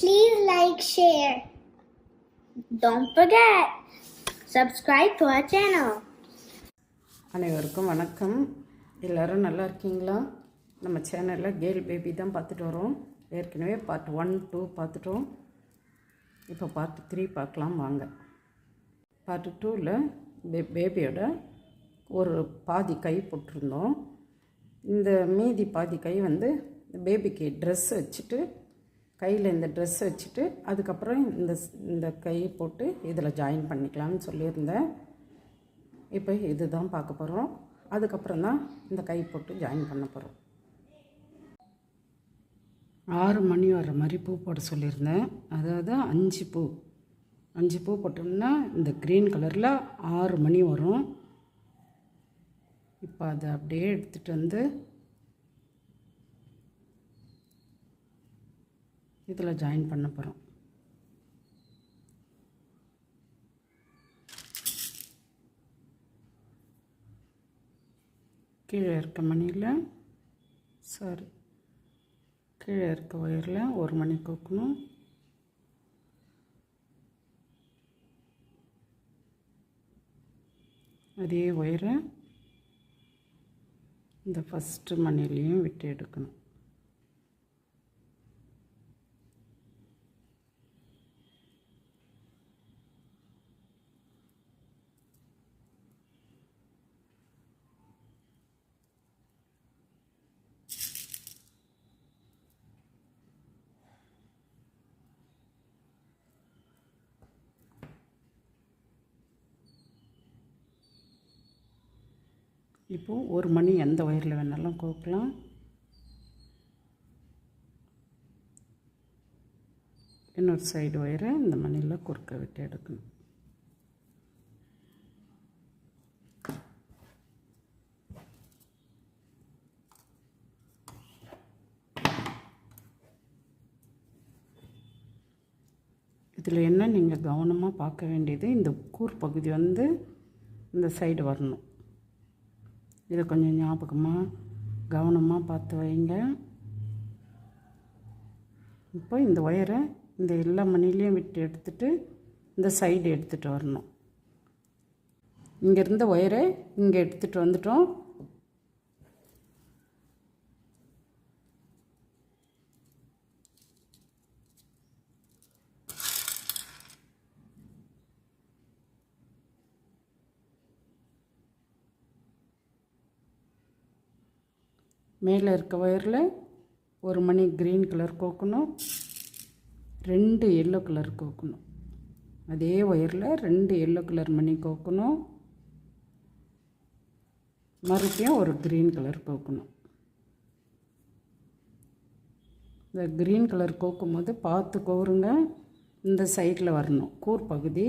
Please like, share. Don't forget, subscribe to our channel. அனைவருக்கும் வணக்கம். எல்லோரும் நல்லா இருக்கீங்களா? நம்ம சேனலில் கேர்ள் பேபி தான் பார்த்துட்டு வரோம். ஏற்கனவே பார்ட் ஒன் டூ பார்த்துட்டோம். இப்போ பார்ட் த்ரீ பார்க்கலாம் வாங்க. பார்ட் டூவில் பே பேபியோட ஒரு பாதி கை போட்டிருந்தோம். இந்த மீதி பாதி கை வந்து பேபிக்கு ட்ரெஸ் வச்சுட்டு கையில் இந்த ட்ரெஸ் வச்சுட்டு அதுக்கப்புறம் இந்த இந்த கை போட்டு இதில் ஜாயின் பண்ணிக்கலாம்னு சொல்லியிருந்தேன். இப்போ இதுதான் பார்க்க போகிறோம் அதுக்கப்புறம் தான் இந்த கை போட்டு ஜாயின் பண்ண போகிறோம் ஆறு மணி வர மாதிரி பூ போட சொல்லியிருந்தேன். அதாவது அஞ்சு பூ. அஞ்சு பூ போட்டோம்னா இந்த க்ரீன் கலரில் ஆறு மணி வரும். இப்போ அதை அப்படியே எடுத்துகிட்டு வந்து இதில் ஜாயின் பண்ண போகிறோம் கீழே இருக்க மணியில் சாரி கீழே இருக்க ஒயரில் ஒரு மணி கோக்கணும். அதே ஒயரை இந்த ஃபஸ்ட்டு மணிலையும் விட்டு எடுக்கணும். இப்போது ஒரு மணி எந்த ஒயரில் வேணாலும் கோக்கலாம். இன்னொரு சைடு ஒயரை இந்த மணியில் குறுக்க விட்டு எடுக்கணும். இதில் என்ன நீங்கள் கவனமாக பார்க்க வேண்டியது இந்த கூர் பகுதி வந்து இந்த சைடு வரணும். இதை கொஞ்சம் ஞாபகமாக கவனமாக பார்த்து வைங்க. இப்போ இந்த ஒயரை இந்த எல்லா மணிலையும் விட்டு எடுத்துட்டு இந்த சைடு எடுத்துகிட்டு வரணும். இங்கே இருந்த ஒயரை இங்கே எடுத்துகிட்டு வந்துட்டோம். மேலே இருக்க ஒயரில் ஒரு மணி க்ரீன் கலர் கோக்கணும். ரெண்டு எல்லோ கலர் கோக்கணும். அதே ஒயரில் ரெண்டு எல்லோ கலர் மணி கோக்கணும். மறுபடியும் ஒரு க்ரீன் கலர் கோக்கணும். இந்த க்ரீன் கலர் கோக்கும் போது பார்த்து கோருங்க. இந்த சைடில் வரணும். கூர் பகுதி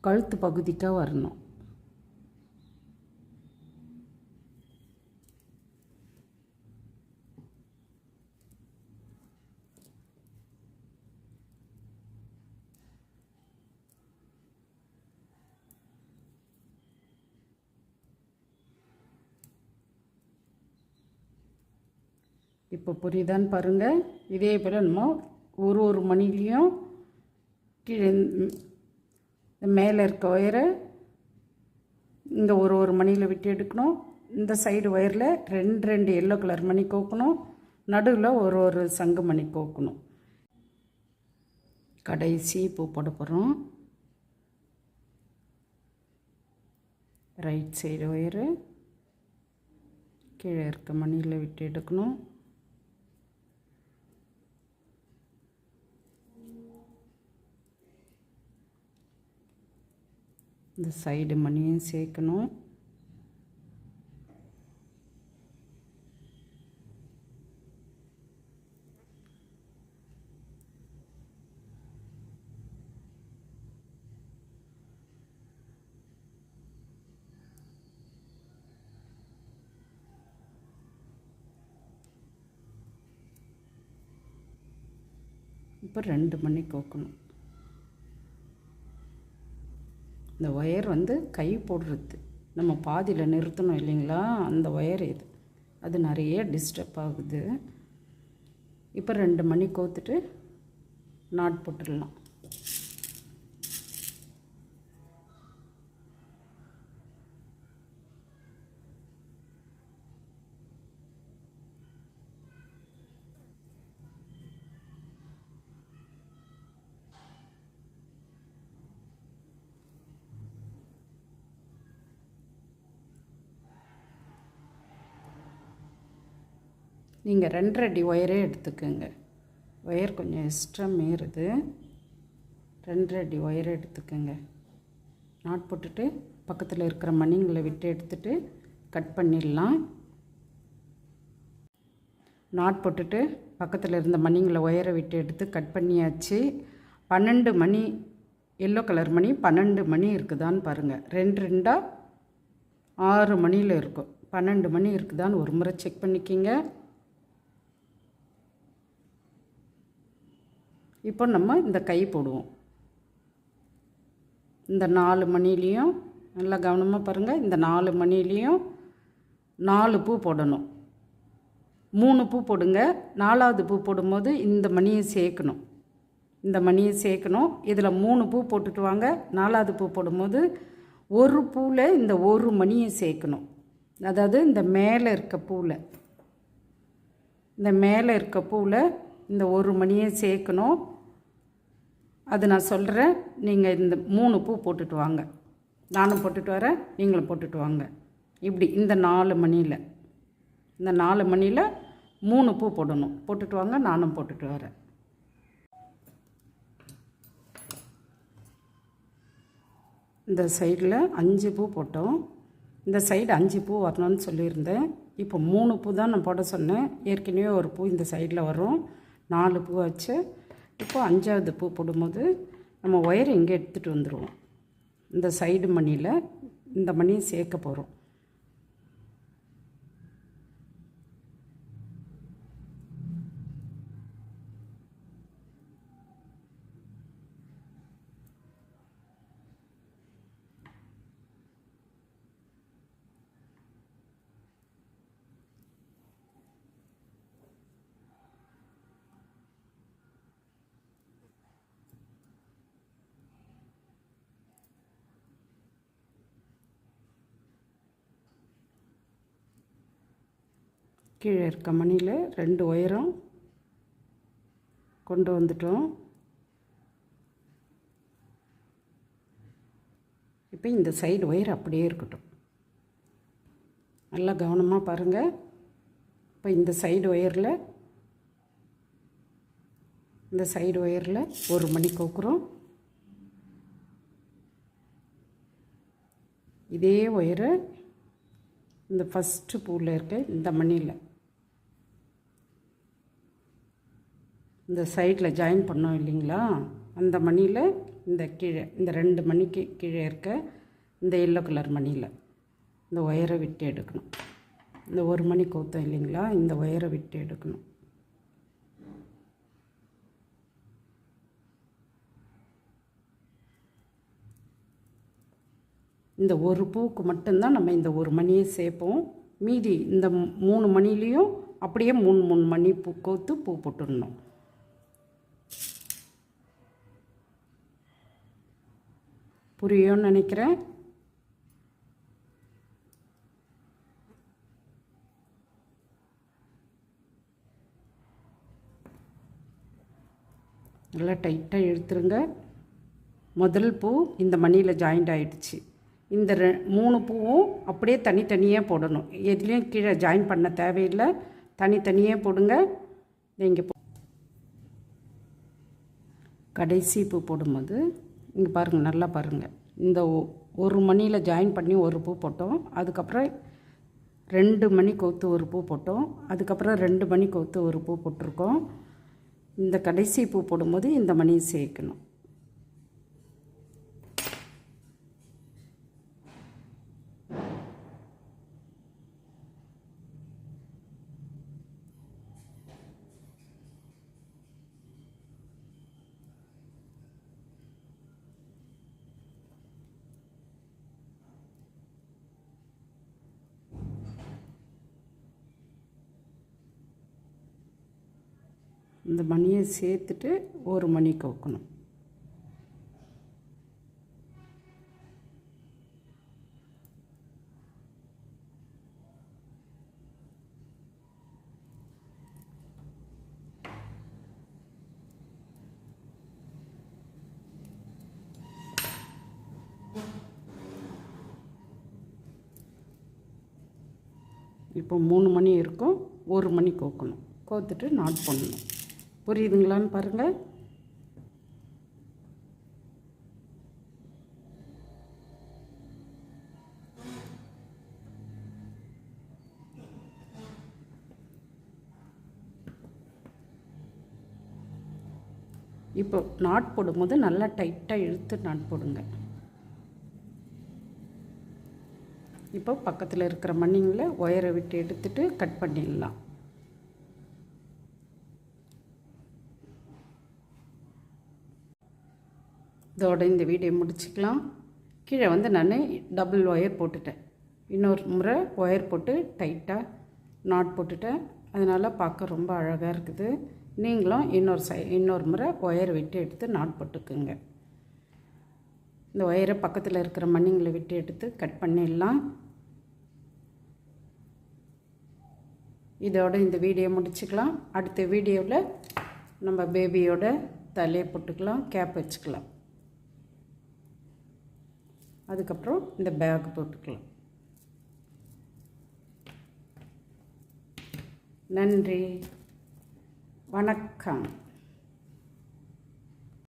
கழுத்து பகுதிக்காக வரணும். இப்போ புரியுதான்னு பாருங்கள் இதே போல் நம்ம ஒரு ஒரு மணிலையும் கீழே மேலே இருக்க ஒயரை இங்கே ஒரு ஒரு மணியில் விட்டு எடுக்கணும். இந்த சைடு ஒயரில் ரெண்டு ரெண்டு எல்லோ கலர் மணி கோக்கணும். நடுவில் ஒரு ஒரு சங்கு மணி கோக்கணும். கடைசி பூ போட போகிறோம் ரைட் சைடு ஒயரு. கீழே இருக்க மணியில் விட்டு எடுக்கணும். இந்த சைடு மணியும் சேர்க்கணும். இப்போ ரெண்டு மணி கோக்கணும். இந்த ஒயர் வந்து கை போடுறது. நம்ம பாதியில் நிறுத்தணும் இல்லைங்களா? அந்த ஒயர் இது. அது நிறைய டிஸ்டர்ப் ஆகுது. இப்போ ரெண்டு மணி கோத்துட்டு நாட் போட்டுடலாம். நீங்கள் ரெண்டரை அடி ஒயரே எடுத்துக்கோங்க. ஒயர் கொஞ்சம் எக்ஸ்ட்ரா மீறுது. ரெண்டரை அடி ஒயரை எடுத்துக்கோங்க. நாட் போட்டுட்டு பக்கத்தில் இருக்கிற மணிங்களை விட்டு எடுத்துட்டு கட் பண்ணிடலாம். நாட் போட்டுட்டு பக்கத்தில் இருந்த மணிங்களை ஒயரை விட்டு எடுத்து கட் பண்ணியாச்சு. பன்னெண்டு மணி எல்லோ கலர் மணி பன்னெண்டு மணி இருக்குதான்னு பாருங்கள் ரெண்டு ரெண்டாக ஆறு மணியில் இருக்கும். பன்னெண்டு மணி இருக்குதான்னு ஒரு முறை செக் பண்ணிக்கிங்க. இப்போ நம்ம இந்த கை போடுவோம். இந்த நாலு மணிலேயும் நல்லா கவனமாக பாருங்கள் இந்த நாலு மணிலேயும் நாலு பூ போடணும். மூணு பூ போடுங்க. நாலாவது பூ போடும்போது இந்த மணியை சேர்க்கணும். இந்த மணியை சேர்க்கணும். இதில் மூணு பூ போட்டுட்டு வாங்க. நாலாவது பூ போடும்போது ஒரு பூவில் இந்த ஒரு மணியை சேர்க்கணும். அதாவது இந்த மேலே இருக்க பூவில் இந்த மேலே இருக்க பூவில் இந்த ஒரு மணியை சேர்க்கணும். அது நான் சொல்கிறேன் நீங்கள் இந்த மூணு பூ போட்டுட்டு வாங்க. நானும் போட்டுட்டு வரேன். நீங்களும் போட்டுட்டு வாங்க. இப்படி இந்த நாலு மணியில் இந்த நாலு மணியில் மூணு பூ போடணும். போட்டுட்டு வாங்க நானும் போட்டுட்டு வரேன். இந்த சைடில் அஞ்சு பூ போட்டோம். இந்த சைடு அஞ்சு பூ வரணும்னு சொல்லியிருந்தேன். இப்போ மூணு பூ தான் நான் போட சொன்னேன். ஏற்கனவே ஒரு பூ இந்த சைடில் வரும். நாலு பூ வச்சு இப்போ அஞ்சாவது பூ போடும்போது நம்ம ஒயர் இங்கே எடுத்துகிட்டு வந்துடுவோம் இந்த சைடு மணியில் இந்த மணியை சேர்க்க போகிறோம் கீழே இருக்க மணியில் ரெண்டு ஒயரம் கொண்டு வந்துட்டோம். இப்போ இந்த சைடு ஒயர் அப்படியே இருக்கட்டும். நல்லா கவனமாக பாருங்கள் இப்போ இந்த சைடு ஒயரில் இந்த சைடு ஒயரில் ஒரு மணி கோக்குறோம். இதே ஒயரை இந்த ஃபஸ்ட்டு பூவில் இருக்க இந்த மணியில். இந்த சைடில் ஜாயின் பண்ணோம் இல்லைங்களா? அந்த மணியில் இந்த கீழே இந்த ரெண்டு மணிக்கு கீழே இருக்க இந்த எல்லோ கலர் மணியில் இந்த ஒயரை விட்டு எடுக்கணும். இந்த ஒரு மணி கோத்தம் இல்லைங்களா? இந்த ஒயரை விட்டு எடுக்கணும். இந்த ஒரு பூவுக்கு மட்டும்தான் நம்ம இந்த ஒரு மணியை சேர்ப்போம். மீதி இந்த மூணு மணிலேயும் அப்படியே மூணு மூணு மணி பூ கோத்து பூ போட்டுடணும். புரியும்னு நினைக்கிறேன். நல்லா டைட்டாக இழுத்துருங்க. முதல் பூ இந்த மணியில் ஜாயிண்ட் ஆகிடுச்சு இந்த ரெ மூணு பூவும் அப்படியே தனித்தனியாக போடணும். எதுலேயும் கீழே ஜாயின் பண்ண தேவையில்லை. தனித்தனியாக போடுங்க. நீங்கள் கடைசி பூ போடும்போது இங்கே பாருங்கள் நல்லா பாருங்கள் இந்த ஒரு மணியில் ஜாயின் பண்ணி ஒரு பூ போட்டோம். அதுக்கப்புறம் ரெண்டு மணி கோத்து ஒரு பூ போட்டோம். அதுக்கப்புறம் ரெண்டு மணி கோத்து ஒரு பூ போட்டிருக்கோம். இந்த கடைசி பூ போடும்போது இந்த மணியை சேர்க்கணும். இந்த மணியை சேர்த்துட்டு ஒரு மணி கோக்கணும் இப்போ மூணு மணி இருக்கும் ஒரு மணி கோக்கணும் கோத்துட்டு நாட் பண்ணணும். புரியுதுங்களான்னு பாருங்கள் இப்போ நாட் போடும்போது நல்லா டைட்டாக இழுத்து நாட் போடுங்க. இப்போ பக்கத்தில் இருக்கிற மண்ணிங்களை ஒயரை விட்டு எடுத்துட்டு கட் பண்ணிடலாம். இதோட இந்த வீடியோ முடிச்சுக்கலாம். கீழே வந்து நான் டபுள் ஒயர் போட்டுட்டேன். இன்னொரு முறை ஒயர் போட்டு டைட்டாக நாட் போட்டுட்டேன். அதனால் பார்க்க ரொம்ப அழகாக இருக்குது. நீங்களும் இன்னொரு சை இன்னொரு முறை ஒயர் விட்டு எடுத்து நாட் போட்டுக்குங்க. இந்த ஒயரை பக்கத்தில் இருக்கிற மண்ணிங்களை விட்டு எடுத்து கட் பண்ணிடலாம். இதோட இந்த வீடியோ முடிச்சுக்கலாம். அடுத்த வீடியோவில் நம்ம பேபியோட தலையை போட்டுக்கலாம் கேப் வச்சுக்கலாம். அதுக்கப்புறம் இந்த பேக் போட்டுக்கலாம். நன்றி. வணக்கம்.